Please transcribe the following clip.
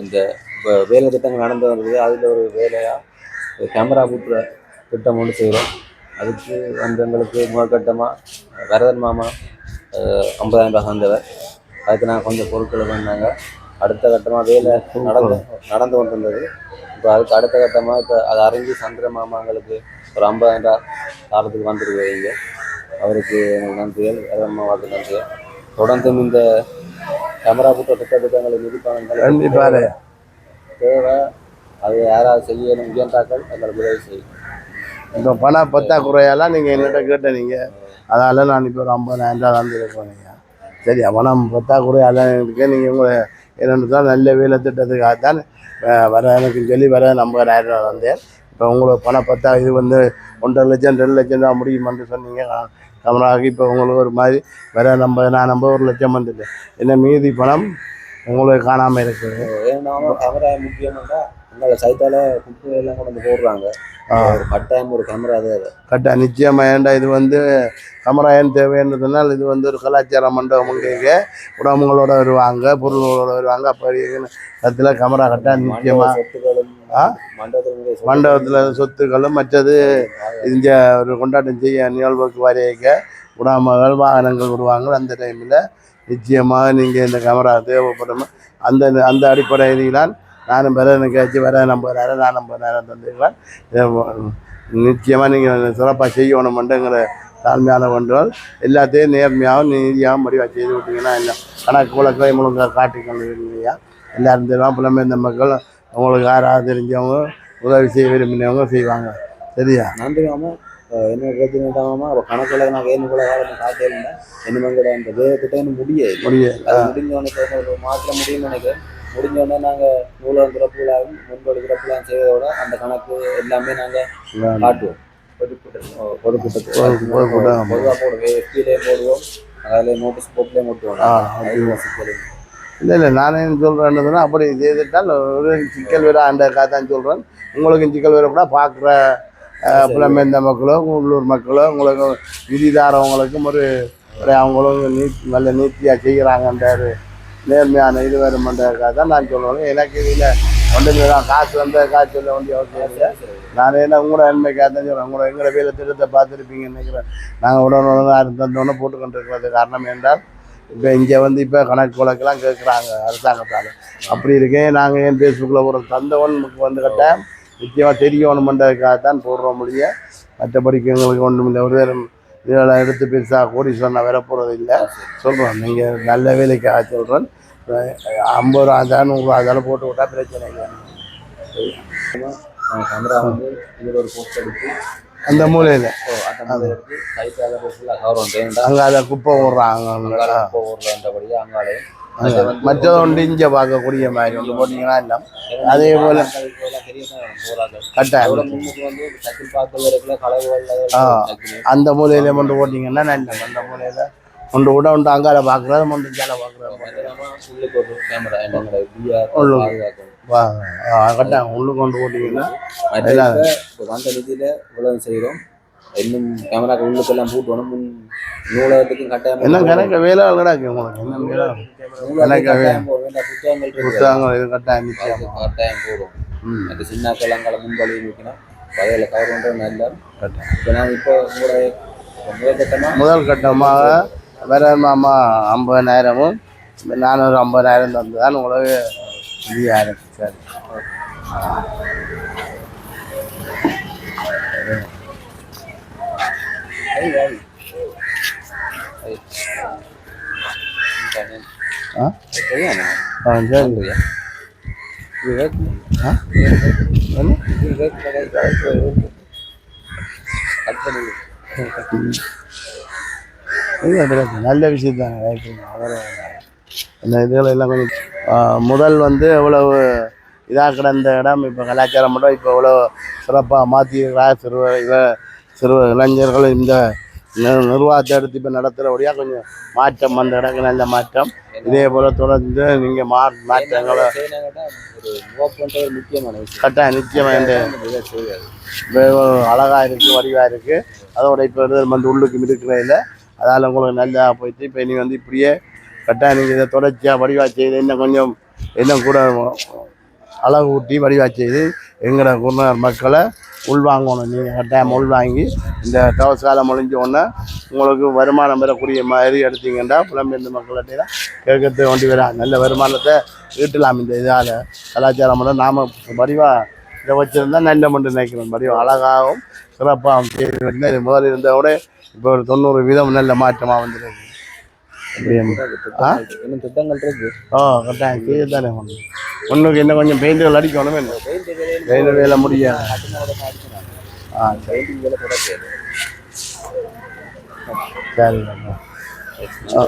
இந்த இப்போ வேலை திட்டங்கள் நடந்து வந்தது. அதில் ஒரு வேலையாக கேமரா கூட்டுற திட்டம் ஒன்று செய்கிறோம் அதுக்கு வந்து எங்களுக்கு முதற்கட்டமாக வரதன் மாமா ஐம்பதாயிரம் ரூபாய் வந்தவர் அதுக்கு நாங்கள் கொஞ்சம் பொருட்களை பண்ணாங்க அடுத்த கட்டமாக வேலை நடந்து நடந்து கொண்டிருந்தது. இப்போ அதுக்கு அடுத்த கட்டமாக இப்போ அதை அறிஞ்சு சந்திர மாமாங்களுக்கு ஒரு ஐம்பதாயிரம் ரூபாய் காலத்துக்கு வந்துருக்கிறீங்க அவருக்கு எனக்கு நன்றிகள். வரதன் மாமாவுக்கு நன்றிகள். தொடர்ந்து இந்த கேமரா பூட்ட திட்ட திட்டங்களை நிதிப்பாங்க கண்டிப்பாக தேவை அது யாராவது செய்யணும் இயன்றாக்கள் எங்களுக்கு உதவி செய்யும் இப்போ பண பத்தாக்குறையெல்லாம் நீங்கள் என்கிட்ட கேட்ட நீங்கள் அதால் நான் இப்போ ஒரு ஐம்பதாயிரம் ரூபா தந்துருக்கோம் நீங்கள் சரி பணம் பத்தாக்குறையால் இருக்கு நீங்கள் உங்களை என்னென்னு தான் நல்ல வேலை திட்டத்துக்காகத்தான் அஹ், வர எனக்கு சொல்லி வர ஐம்பதாயிரம் ரூபா வந்தேன் இப்போ உங்களுக்கு பணம் பத்தா இது வந்து ஒன்றரை லட்சம் ரெண்டு லட்சம் ரூபா முடியுமான்னு சொன்னீங்க. கமராகி இப்போ உங்களுக்கு ஒரு மாதிரி வர நம்ம நான் நம்ம ஒரு லட்சம் வந்துட்டு. என்ன மீதி பணம் உங்களுக்கு காணாமல் இருக்குது. கேமரா முக்கியமானதா எங்களை சைத்தால குப்பை எல்லாம் கொண்டு போடுறாங்க. கட்டாயம் ஒரு கேமரா தேவை கட்ட நிச்சயமாக ஏன்டா இது வந்து கமராயன் தேவைன்றதுனால் இது வந்து ஒரு கலாச்சார மண்டபம் இங்கே உடம்புகளோட வருவாங்க பொருள்களோட வருவாங்க. அப்போ அதில் கமரா கட்ட மண்டப நிச்சயமாக மண்டபத்தில் சொத்துக்களும் மற்றது இந்த ஒரு கொண்டாட்டம் செய்ய நிகழ்வுக்கு வரைக்க உடாமகள் வாகனங்கள் விடுவாங்க அந்த டைமில் நிச்சயமாக நீங்கள் இந்த கேமரா தேவைப்படும். அந்த அந்த அடிப்படையில்தான் நானும் வர கேச்சு வர நம்புறாரு நான் நம்புறாரு தந்துருக்கிறேன் நிச்சயமாக நீங்கள் சிறப்பாக செய்யணுமெண்டுங்கிற தாழ்மையான கொண்டால் எல்லாத்தையும் நேர்மையாகவும் நீதியாகவும் முடிவாக செய்து விட்டீங்கன்னா என்ன? கணக்கு வழக்கை முழுங்க காட்டிக்கொண்டு இல்லையா எல்லாரும் தெரியும் இந்த மக்கள் உங்களுக்கு யாராவது தெரிஞ்சவங்க உதவி செய்ய விரும்பினவங்க செய்வாங்க. சரியா? அஹ் என்ன பிரச்சனை மாமா? அப்போ கணக்கில் நான் வேணும் கூட காலம் காட்டியிருந்தா இனிமேல் கூட அந்த வேலை திட்டம் முடியாது முடிய அது முடிஞ்சோடனே இப்போ ஒரு மாத்திரம் முடியும்னு நினைக்கிறேன். முடிஞ்சோடனே நாங்கள் நூலகம் திறப்புலாவும் முன்பொழி திறப்புலாம் செய்வதோட அந்த கணக்கு எல்லாமே நாங்கள் காட்டுவோம். பொதுக்கூட்டம். பொதுவாக போடுவோம். எஃபிலே போடுவோம். அதில் நோட்டீஸ் போர்ட்லேயே போட்டுவோம் இல்லை. இல்லை நானே சொல்கிறேன்னு அப்படி செய்துட்டால் ஒரு சிக்கல் வர அந்த தான் சொல்கிறேன் உங்களுக்கு சிக்கல் வர கூட பார்க்குற புலம்பெயர்ந்த மக்களோ உள்ளூர் மக்களோ உங்களுக்கு விதிதாரவங்களுக்கும் ஒரு ஒரு அவங்களும் நீட் நல்ல நீத்தியாக செய்கிறாங்கன்ற ஒரு நேர்மையான இது வருமன்றதுக்காக தான் நான் சொல்லுவேன் எனக்கு இதில் ஒன்றுமே தான் காசு வந்த காசு சொல்ல வேண்டிய அவசியம் இல்லை. நான் என்ன உங்களோட நன்மைக்காக தான் சொல்கிறேன் உங்களோட எங்களை வேலை திட்டத்தை பார்த்துருப்பீங்கன்னு நினைக்கிறேன். நாங்கள் உடனே உடனே தந்தோடனே போட்டுக்கொண்டு இருக்கிறது காரணம் என்றால் இப்போ இங்கே வந்து இப்போ கணக்கு வழக்கெல்லாம் கேட்குறாங்க அரசாங்கத்தால் அப்படி இருக்கேன் நாங்கள் என் ஃபேஸ்புக்கில் ஒரு தந்தவனுக்கு வந்து கட்டாயம் நிச்சயமாக தெரியணுமென்றதுக்காக தான் போடுறோம் முடிய மற்றபடிக்கு எங்களுக்கு ஒன்றும் இல்லை ஒரு நேரம் இதெல்லாம் எடுத்து பெருசாக கோடி சொன்னால் வரப்போகிறது இல்லை சொல்கிறோம் நீங்கள் நல்ல வேலைக்காக சொல்கிறேன் ஐம்பது ரூபா தான் நூறுரூவா அதெல்லாம் போட்டு விட்டால் பிரச்சனை இல்லை நாங்கள் வந்து இதில் ஒரு போஸ்ட் எடுத்து அந்த மூலையில். அங்கே அதை குப்பை விட்றாங்க. ஒன்று இங்கே பார்க்கக்கூடிய மாதிரி ஒன்று போட்டிங்கன்னா இல்லை அதே போல் கட்டாயம். அந்த மூலையில கொண்டு போட்டிங்கன்னா நல்ல அந்த மூலையில ஒன்று விட ஒன்று அங்கால பார்க்குறது ஒன்று இங்கால பார்க்குறது. உள்ளுக்கு கேமரா கட்டாயம் உள்ளுக்கு கொண்டு போட்டிங்கன்னா வந்த நிதியில இவ்வளவு செய்கிறோம் இன்னும் கேமராக்கு உள்ளுக்கெல்லாம் பூட்டணும். நூலகத்துக்கும் கட்டாயம் என்ன கணக்கு வேலை கிடக்கு உங்களுக்கு? என்ன வேலை? புத்தகங்கள் இது கட்டாயம் நிச்சயம். கட்டாயம் போடும் அந்த சின்ன கிழங்களை முன்வழி வைக்கணும் வயலில் கவர் பண்ணுறது நல்ல கட்டாயம். இப்போ நான் இப்போ உங்களுடைய முதல் கட்டமாக முதல் கட்டமாக வேற மாமா ஐம்பதாயிரமும் நான் ஒரு ஐம்பதாயிரம் தந்து தான் உங்களுக்கு இருபதாயிரம் சரி ஆ ஆ சரி ஆ என்ன இல்லை பிரச்சனை நல்ல விஷயம் தானே அந்த இந்த இதுகள் எல்லாம் கொஞ்சம் முதல் வந்து எவ்வளவு இதாக கிடந்த இடம் இப்போ கலாச்சாரம் மட்டும் இப்போ எவ்வளோ சிறப்பாக மாற்றியிருக்கிறா சிறுவ இவ சிறுவ இளைஞர்கள் இந்த நிர்வாகத்தை எடுத்து இப்போ நடத்துகிறபடியாக கொஞ்சம் மாற்றம் அந்த இடங்கள் நல்ல மாற்றம். இதே போல் தொடர்ந்து நீங்கள் மா மாற்றங்களை ஒரு கட்டாயம் நிச்சயமாக அழகாக இருக்குது வடிவாக இருக்குது அதோட இப்போ வந்து உள்ளுக்கு இருக்கிறதில்ல அதால் உங்களுக்கு நல்லா போயிட்டு இப்போ நீ வந்து இப்படியே கட்டாயம் நீங்கள் இதை தொடர்ச்சியாக வடிவாக செய்து இன்னும் கொஞ்சம் இன்னும் கூட அழகு ஊட்டி வடிவாக செய்து எங்களோட குருநகர் மக்களை உள்வாங்கணும். நீங்கள் கட்டாயம் உள்வாங்கி இந்த தவச காலம் முடிஞ்ச உடனே உங்களுக்கு வருமானம் பெறக்கூடிய மாதிரி எடுத்தீங்கன்னா புலம்பெயர்ந்த மக்கள்கிட்ட கேட்கறது வேண்டி வரா நல்ல வருமானத்தை ஈட்டலாம் இந்த இதால். கலாச்சாரம் மூலம் நாம் வடிவாக இதை வச்சுருந்தா நல்ல மட்டும் நினைக்கிறோம். வடிவம் அழகாகவும் சிறப்பாகவும் செய்து முதல் இது இப்போ ஒரு தொண்ணூறு வீதம் நல்ல மாற்றமாக வந்துருக்கு ஆ? இன்னும் திட்டங்கள் இருக்கு ஓ கட்டாயம் செய்ய தானே ஒன்று ஒன்றுக்கு இன்னும் கொஞ்சம் பெயிண்டுகள் அடிக்கணும் என்ன? பெயிண்ட் பெயிண்ட் வேலை முடியாது ஆ வேலை சரி